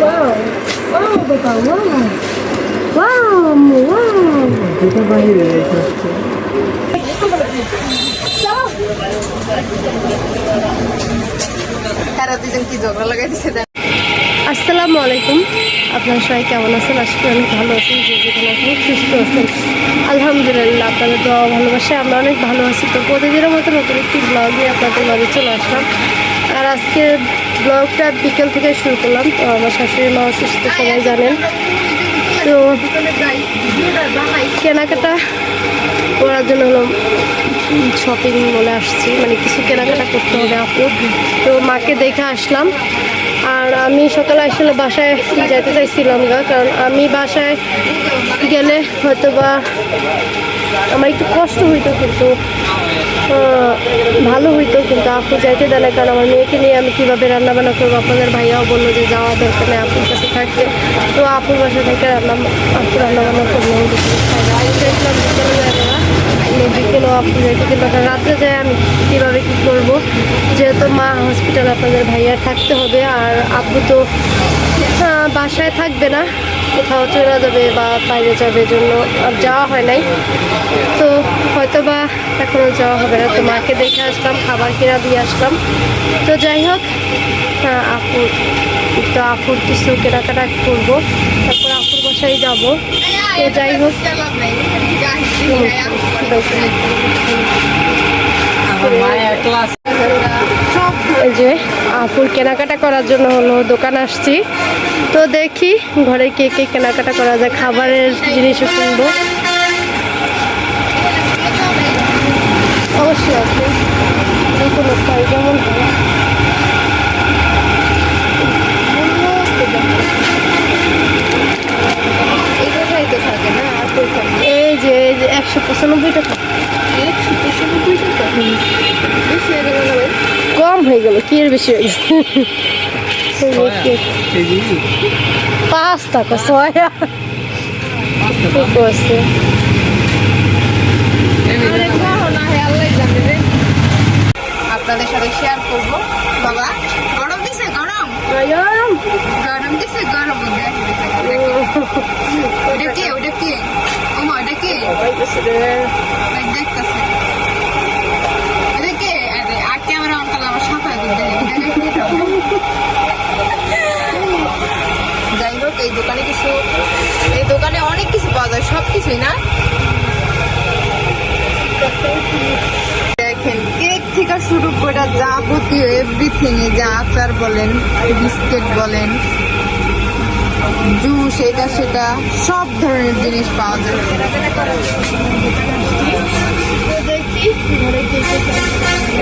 Wow. Wow, বাবা, wow. Wow, wow. এটা বাইরে কি ঝগড়া লাগাই দিছে আসসালামু আলাইকুম। আপনারা সবাই কেমন আছেন? আজকে অনেক ভালো আছেন, যে যেখানে আছেন সুস্থ আছেন। আলহামদুলিল্লাহ, আপনাদের দোয়া ভালোবাসে আমরা অনেক ভালো আছি। তো প্রতিদিনের মতো নতুন একটি ব্লগ নিয়ে আপনাদের মাঝে চলে আসলাম। আর আজকে ব্লগটা বিকেল থেকে শুরু করলাম। তো আমার শাশুড়ি মা অসুস্থ, সবাই জানেন। তো কেনাকাটা করার জন্য হলো শপিং মলে আসছি। মানে কিছু কেনাকাটা করতে হবে আপু। তো মাকে দেখে আসলাম। আর আমি সকালে আসলে বাসায় যেতে চাইছিলাম গা কারণ আমি বাসায় গেলে হয়তো বা আমার একটু কষ্ট হইতো কিন্তু ভালো হইতো কিন্তু আপু যাইতে দেয় না, কারণ আমার মেয়েকে নিয়ে আমি কীভাবে রান্নাবান্না করব? আপনাদের ভাইয়াও বলল যে যাওয়া দরকার নেই, আপুর কাছে থাকতে তো আপুর বাসা থেকে রান্না, আপু রান্নাবান্না করব আমি চাইছিলাম বিকেলে যাব না বিকেলেও আপু যাইতে? কিন্তু রাত্রে যায় আমি কীভাবে কী করব? যেহেতু মা হসপিটালে আপনাদের ভাইয়া থাকতে হবে আর আপু তো বাসায় থাকবে না কোথাও চলে যাবে বা বাইরে যাবে জন্য আর যাওয়া হয় নাই। তো হয়তো বা এখনও যাওয়া হবে না। তো মাকে দেখে আসলাম খাবার কিনা দিয়ে আসলাম। তো যাই হোক আপুর তো আপুর কিছু কেনাকাটা করব। তারপর আপুর বাসায় যাব। তো যাই হোক। যে, আপুর কেনাকাটা করার জন্য হলো দোকান আসছি। তো দেখি ঘরে কে কে কেনাকাটা করা যায়, খাবারের জিনিসও কিনবো। অবশ্যই যে কোনো সাইজ যেমন হয়। এটাই তো থাকে না আর কই থাকে এই যে এই যে একশো পঁচানব্বই টাকা একশো পঁচানব্বই টাকা বেশি হয়ে গেল না ভাই কম হয়ে এর বেশি হয়ে পাঁচ টাকা ছয়া রে আপনাদের সাথে শেয়ার করব। বাবা গরম দিছে? গরম? আয়াম। গরম। দিছে? গরম ওটা কে? ওটা কে? ওমা ওটা কে? দেখ দেখতেছে এটা কে আরে আর ক্যামেরা অন করলে আমার সাথে যাই হোক এই দোকানে কিছু এই দোকানে অনেক কিছু পাওয়া যায় সব কিছুই না দেখেন কেক থেকে শুরু করে যাবতীয় এভরিথিং যা আচার বলেন, বিস্কিট বলেন, জুস, এটা, সেটা, সব ধরনের জিনিস পাওয়া যায়।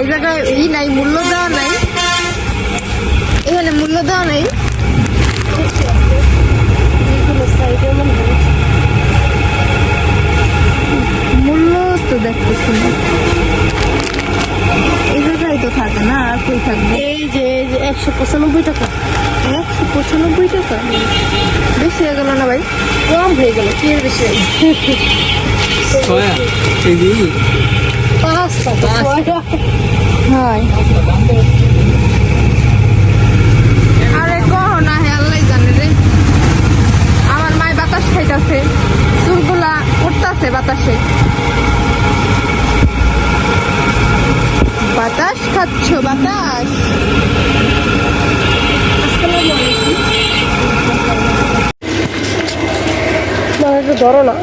এই জায়গায় ই নাই, মূল্য দেওয়া নাই। এখানে মূল্য দেওয়া নাই। মূল্য তো দেখতেছি না। এই তো থাকে না আর কই থাকবে এই যে এই যে একশো পঁচানব্বই টাকা একশো পঁচানব্বই টাকা বেশি হয়ে গেল না ভাই কম হয়ে গেল কি বেশি হয়ে গেল? ছয়া কেজি পাঁচ টাকা ছয়া। হয় আরে কহ না আল্লাহ জানে রে আমার মায় বাতাস খাইতাছে চুলগুলা উঠতাছে বাতাসে বাতাস খাচ্ছ বাতাস। ধরো না।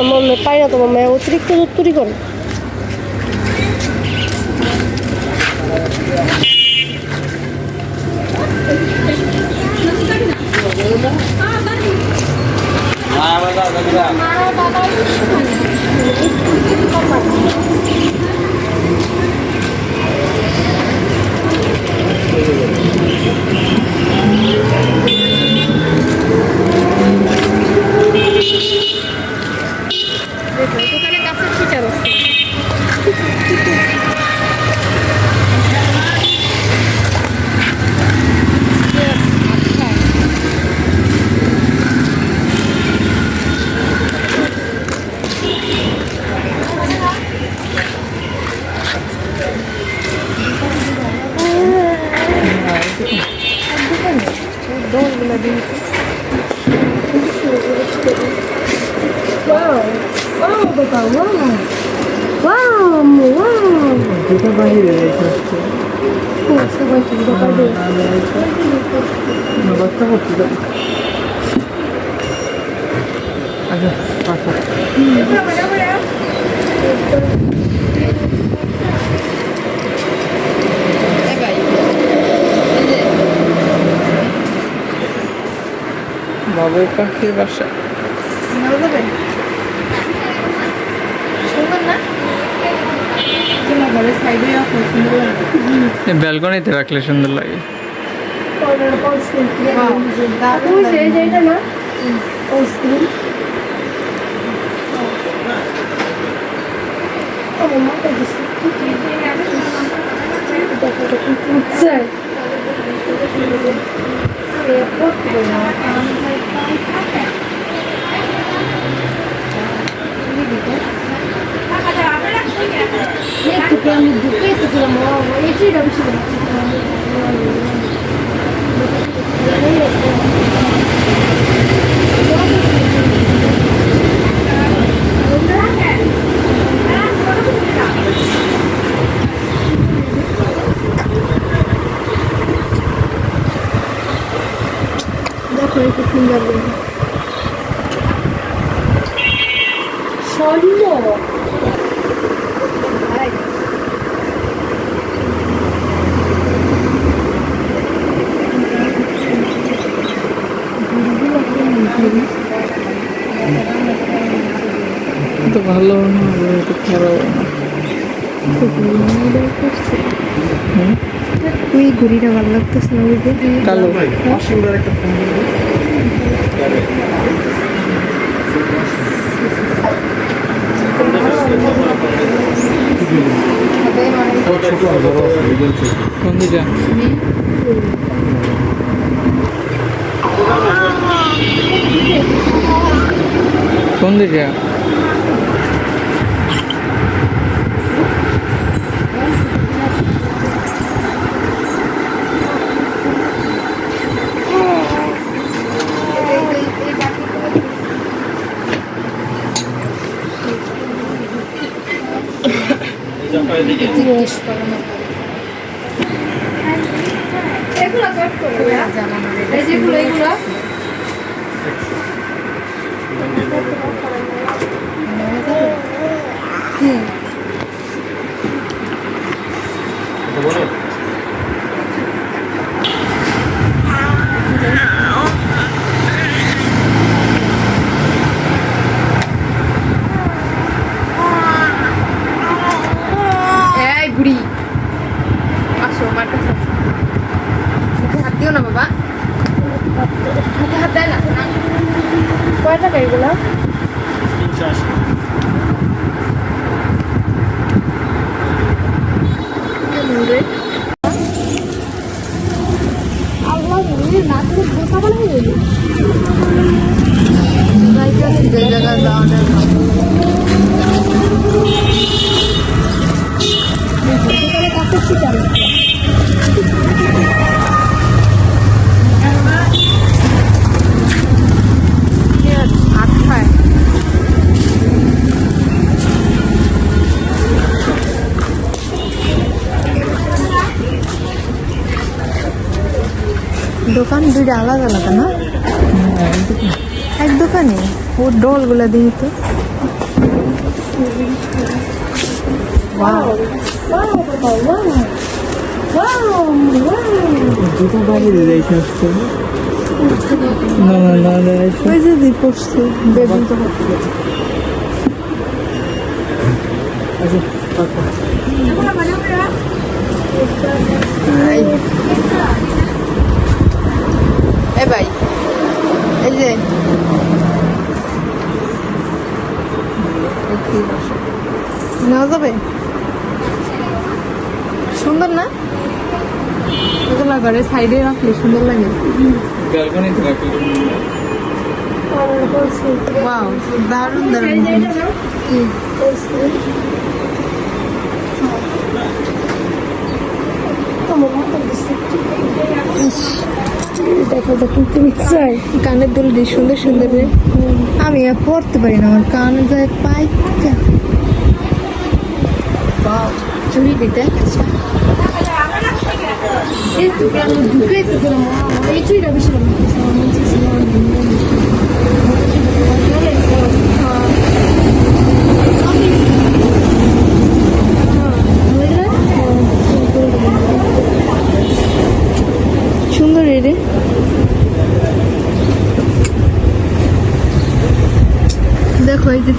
আমার মেয়ে পাই না তোমার মেয়ে অতিরিক্ত দুত্তুরি করে। দেখো Wow! Wow, বাবা, wow! Wow, wow! দুটো বাইরে আসছে Oh, সবাই কিন্তু পারবে। বাচ্চা যাবে আচ্ছা যে বাবুর পাখির বাসা নেওয়া যাবে সুন্দর না তোমার ঘরের সাইডে রাখো সুন্দর লাগে ব্যালকনিতে রাখলে সুন্দর লাগে। all screen. Wow, দারুণ, ওই যে দারুণ। যে এটা না all screen. আমার মাথা দিচ্ছে। দেখো, দেখো, কি উঠছে। এ, পড়তে না। একটু কি আমি ঢুকে একটু দিলাম ও, এই যে এটা বেশি দিলাম। দেখো একটু সুন্দর স্বর্ণ তো ভালো না তো খারাপ ওই ঘুড়িটা ভালো লাগতেছে না ওই কালো। কোন দিকে কোন দিকে জিজ্ঞেস করো না এগুলো কাট করো এই বুড়ি আসো আমার কাছে। মুখে হাত দিও না বাবা। মুখে হাত দেয় না। কয় টাকা এগুলো? নাচের বোকা বানাই দিলি। যে দোকান দুইটা আলাদা আলাদা না? এক দোকানে? ও ডলগুলো দিই তো। আচ্ছা পাঠা এ ভাই এই যে নেওয়া যাবে। সুন্দর না? এগুলো ঘরের সাইডে রাখলে সুন্দর লাগে। ব্যালকনিতে রাখলে ওয়াও দারুণ দারুণ ইস। দেখো দেখো তুমি চাই। কানের দুল দিয়ে সুন্দর সুন্দর আমি আর পড়তে পারি না, আমার কান যায় পাই চুরি দিতে আচ্ছা। তো ঢুকে তো তোর মা এই চুরিটা বেশি ভালো লাগছে। আমার মনে হচ্ছে আমার সুন্দর রে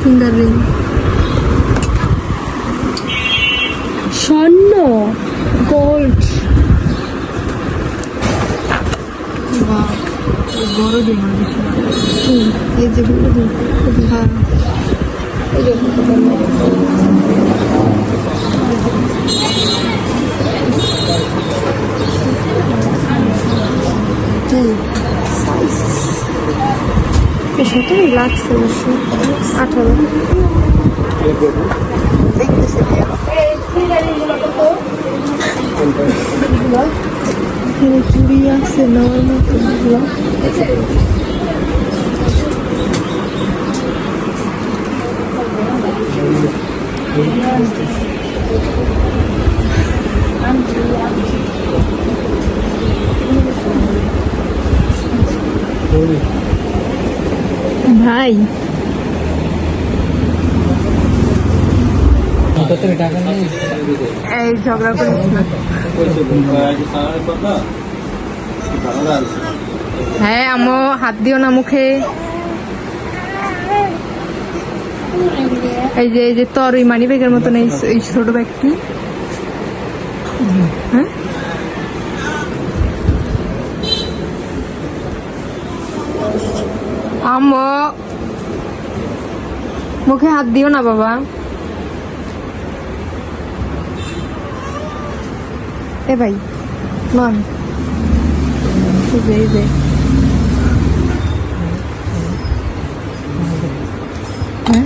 দেখো এই যে ফিঙ্গার রিং স্বর্ণ গোল্ড বড় দিন এই যে বড় দিন হ্যাঁ এই যে সতেরো লাগছে অবশ্য আঠারো এখানে চুড়ি আছে নেওয়ার মতো এগুলো। ভাই। এই ঝগড়া হ্যাঁ আমো, হাত দিও না মুখে। এই যে এই যে তোর ওই মানি ব্যাগের মতন এই ছোট ব্যাগটি। হ্যাঁ? আম্ম। মুখে হাত দিও না বাবা। এ ভাই নন এই হ্যাঁ?